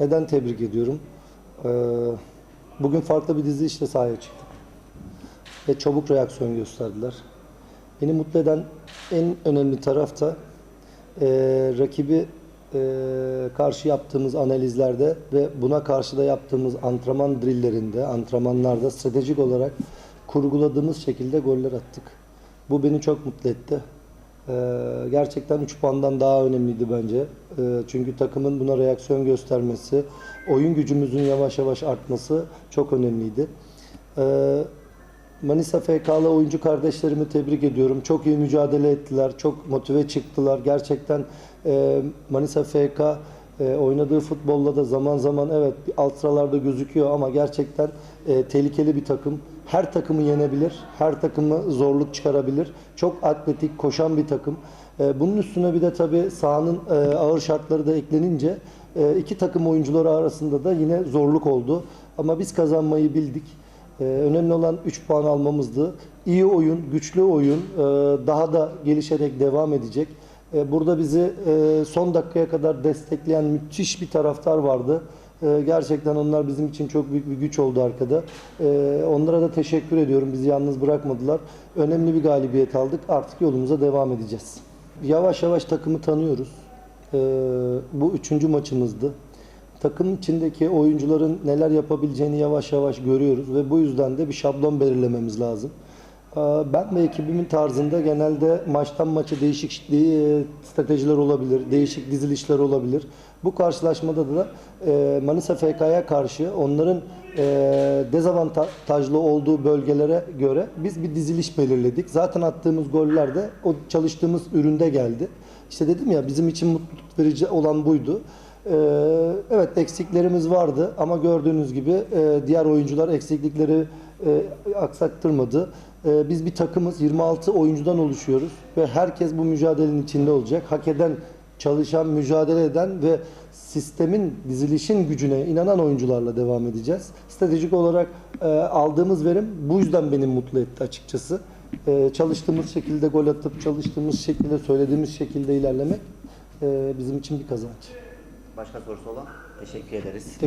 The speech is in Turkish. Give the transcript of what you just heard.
Neden tebrik ediyorum? Ee, bugün farklı bir dizi işte sahaya çıktık. Ve çabuk reaksiyon gösterdiler. Beni mutlu eden en önemli taraf da e, rakibi e, karşı yaptığımız analizlerde ve buna karşı da yaptığımız antrenman drilllerinde, antrenmanlarda stratejik olarak kurguladığımız şekilde goller attık. Bu beni çok mutlu etti. Ee, gerçekten 3 puandan daha önemliydi bence. Ee, çünkü takımın buna reaksiyon göstermesi, oyun gücümüzün yavaş yavaş artması çok önemliydi. Ee, Manisa FK'lı oyuncu kardeşlerimi tebrik ediyorum. Çok iyi mücadele ettiler, çok motive çıktılar. Gerçekten e, Manisa FK e, oynadığı futbolla da zaman zaman evet alt sıralarda gözüküyor ama gerçekten e, tehlikeli bir takım. Her takımı yenebilir, her takımı zorluk çıkarabilir. Çok atletik, koşan bir takım. E, bunun üstüne bir de tabii sahanın e, ağır şartları da eklenince e, iki takım oyuncuları arasında da yine zorluk oldu. Ama biz kazanmayı bildik. Ee, önemli olan 3 puan almamızdı. İyi oyun, güçlü oyun e, daha da gelişerek devam edecek. E, burada bizi e, son dakikaya kadar destekleyen müthiş bir taraftar vardı. E, gerçekten onlar bizim için çok büyük bir güç oldu arkada. Onlara da teşekkür ediyorum. Bizi yalnız bırakmadılar. Önemli bir galibiyet aldık. Artık yolumuza devam edeceğiz. Yavaş yavaş takımı tanıyoruz. Bu üçüncü maçımızdı takım içindeki oyuncuların neler yapabileceğini yavaş yavaş görüyoruz ve bu yüzden de bir şablon belirlememiz lazım. Ee, Ben ve ekibimin tarzında genelde maçtan maça değişik e, stratejiler olabilir, değişik dizilişler olabilir. Bu karşılaşmada da e, Manisa FK'ya karşı onların e, dezavantajlı olduğu bölgelere göre biz bir diziliş belirledik. Zaten attığımız goller de o çalıştığımız üründe geldi. İşte dedim ya bizim için mutluluk verici olan buydu. Ee, Evet eksiklerimiz vardı ama gördüğünüz gibi e, diğer oyuncular eksiklikleri e, aksattırmadı. E, Biz bir takımız 26 oyuncudan oluşuyoruz ve herkes bu mücadelenin içinde olacak. Hak eden, çalışan, mücadele eden ve sistemin, dizilişin gücüne inanan oyuncularla devam edeceğiz. Stratejik olarak aldığımız verim bu yüzden beni mutlu etti açıkçası. Çalıştığımız şekilde gol atıp, çalıştığımız şekilde, söylediğimiz şekilde ilerlemek bizim için bir kazanç. Başka sorusu olan teşekkür ederiz. Teşekkür